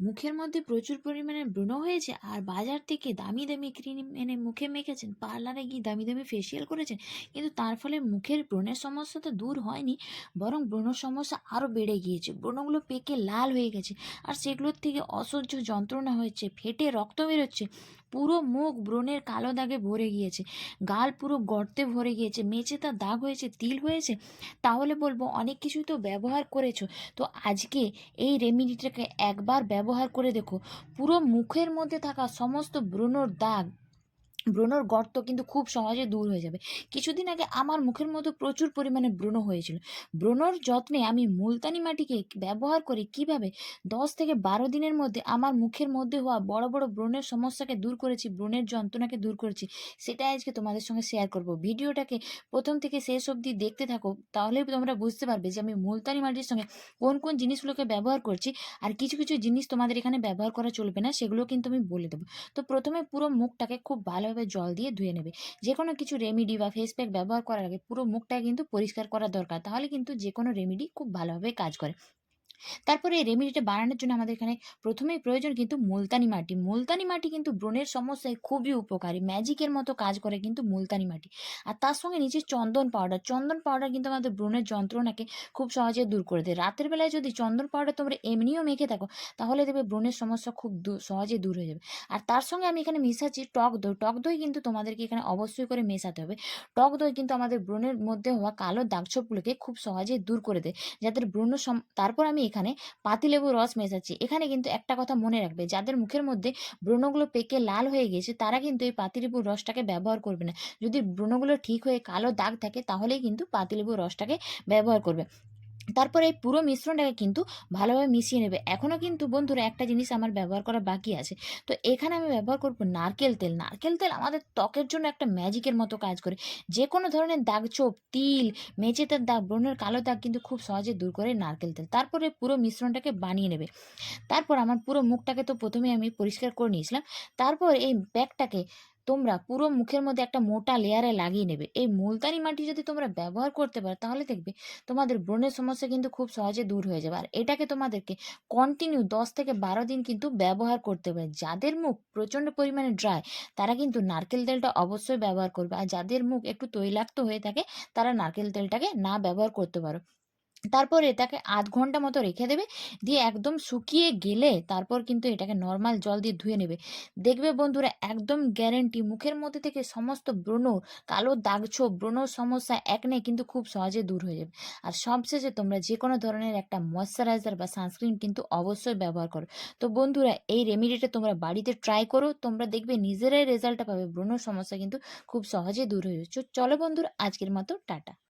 মুখের মধ্যে প্রচুর পরিমাণে ব্রণ হয়েছে আর বাজার থেকে দামি দামি ক্রিম এনে মুখে মেখেছেন, পার্লারে গিয়ে দামি দামি ফেসিয়াল করেছেন। কিন্তু তার ফলে মুখের ব্রণের সমস্যা তো দূর হয়নি, বরং ব্রণ সমস্যা আরও বেড়ে গিয়েছে। ব্রণগুলো পেকে লাল হয়ে গেছে আর সেগুলোর থেকে অসহ্য যন্ত্রণা হয়েছে, ফেটে রক্ত বেরোচ্ছে। পুরো মুখ ব্রণের কালো দাগে ভরে গিয়েছে। গাল পুরো গর্তে ভরে গিয়েছে। মেচে তার দাগ হয়েছে, তিল হয়েছে। তাহলে বলব, অনেক কিছু তো ব্যবহার করেছ। তো আজকে এই রেমিডিটাকে একবার ব্যবহার করে দেখো। পুরো মুখের মধ্যে থাকা সমস্ত ব্রণর দাগ ব্রণর গর্ত কিন্তু খুব সহজে দূর হয়ে যাবে। কিছুদিন আগে আমার মুখের মধ্যে প্রচুর পরিমাণে ব্রণ হয়েছিল। ব্রণর যত্নে আমি মুলতানি মাটিকে ব্যবহার করে কীভাবে দশ থেকে বারো দিনের মধ্যে আমার মুখের মধ্যে হওয়া বড় বড় ব্রণের সমস্যাকে দূর করেছি ব্রণের যন্ত্রণাকে দূর করেছি, সেটাই আজকে তোমাদের সঙ্গে শেয়ার করব। ভিডিওটাকে প্রথম থেকে শেষ অবধি দেখতে থাকো তাহলেই তোমরা বুঝতে পারবে যে আমি মুলতানি মাটির সঙ্গে কোন কোন জিনিসগুলোকে ব্যবহার করছি আর কিছু কিছু জিনিস তোমাদের এখানে ব্যবহার করা চলবে না, সেগুলো কিন্তু আমি বলে দেবো। তো প্রথমে পুরো মুখটাকে খুব ভালোভাবে জল দিয়ে ধুয়ে নেবে। যে কোনো কিছু রেমিডি বা ফেস প্যাক ব্যবহার করার আগে পুরো মুখটা কিন্তু পরিষ্কার করা দরকার। তাহলে কিন্তু যে কোনো রেমেডি খুব ভালোভাবে কাজ করে। তারপরে এই রেমেডিটা বানানোর জন্য আমাদের এখানে প্রথমেই প্রয়োজন কিন্তু মুলতানি মাটি। মুলতানি মাটি কিন্তু ব্রণের সমস্যায় খুবই উপকারী। ম্যাজিকের মতো কাজ করে কিন্তু মুলতানি মাটি। আর তার সঙ্গে নিচে চন্দন পাউডার চন্দন পাউডার কিন্তু আমাদের ব্রণের যন্ত্রণাকে খুব সহজে দূর করে দেয়। রাতের বেলায় যদি চন্দন পাউডার তোমরা এমনিও মেখে থাকো, তাহলে দেখবে ব্রণের সমস্যা খুব সহজে দূর হয়ে যাবে। আর তার সঙ্গে আমি এখানে মেশাচ্ছি টক দই। টক দই কিন্তু তোমাদেরকে এখানে অবশ্যই করে মেশাতে হবে। টক দই কিন্তু আমাদের ব্রণের মধ্যে হওয়া কালো দাগছোপগুলোকে খুব সহজে দূর করে দেয়, যাদের ব্রণ তারপর আমি এখানে পাতিলেবু রস মেশাচ্ছি। এখানে কিন্তু একটা কথা মনে রাখবে, যাদের মুখের মধ্যে ব্রণগুলো পেকে লাল হয়ে গেছে তারা কিন্তু এই পাতিলেবুর রসটাকে ব্যবহার করবে না। যদি ব্রণগুলো ঠিক হয়ে কালো দাগ থাকে, তাহলেই কিন্তু পাতিলেবুর রসটাকে ব্যবহার করবে। তারপরে এই পুরো মিশ্রণটাকে কিন্তু ভালোভাবে মিশিয়ে নেবে। এখনও কিন্তু বন্ধুরা একটা জিনিস আমার ব্যবহার করা বাকি আছে। তো এখানে আমি ব্যবহার করব নারকেল তেল। নারকেল তেল আমাদের ত্বকের জন্য একটা ম্যাজিকের মতো কাজ করে। যে কোনো ধরনের দাগ চোপ তিল মেঝেতে দাগ, ব্রণের কালো দাগ কিন্তু খুব সহজে দূর করে নারকেল তেল। তারপরে পুরো মিশ্রণটাকে বানিয়ে নেবে। তারপর আমার পুরো মুখটাকে তো প্রথমে আমি পরিষ্কার করে নিয়েছিলাম। তারপর এই ব্যাগটাকে তোমরা পুরো মুখের মধ্যে একটা মোটা লেয়ারে লাগিয়ে নেবে। এই মুলতানি মাটি যদি তোমরা ব্যবহার করতে পারো, তাহলে দেখবে তোমাদের ব্রণের সমস্যা কিন্তু খুব সহজে দূর হয়ে যাবে। আর এটাকে তোমাদেরকে কন্টিনিউ দশ থেকে বারো দিন কিন্তু ব্যবহার করতে হবে। যাদের মুখ প্রচণ্ড পরিমাণে ড্রাই তারা কিন্তু নারকেল তেলটা অবশ্যই ব্যবহার করবে। আর যাদের মুখ একটু তৈলাক্ত হয়ে থাকে, তারা নারকেল তেলটাকে না ব্যবহার করতে পারো। তারপর এটাকে আধ ঘণ্টা মতো রেখে দেবে। দিয়ে একদম শুকিয়ে গেলে তারপর কিন্তু এটাকে নর্মাল জল দিয়ে ধুয়ে নেবে। দেখবে বন্ধুরা, একদম গ্যারেন্টি মুখের মধ্যে থেকে সমস্ত ব্রণ, কালো দাগ ছোপ ব্রণ সমস্যা এক একনে কিন্তু খুব সহজে দূর হয়ে যাবে। আর সবশেষে তোমরা যে কোনো ধরনের একটা ময়শ্চারাইজার বা সানস্ক্রিন কিন্তু অবশ্যই ব্যবহার করো। তো বন্ধুরা, এই রেমেডিটা তোমরা বাড়িতে ট্রাই করো। তোমরা দেখবে নিজেরাই রেজাল্টটা পাবে। ব্রণ সমস্যা কিন্তু খুব সহজে দূর হয়ে যাবে। চলো বন্ধুরা, আজকের মতো টাটা।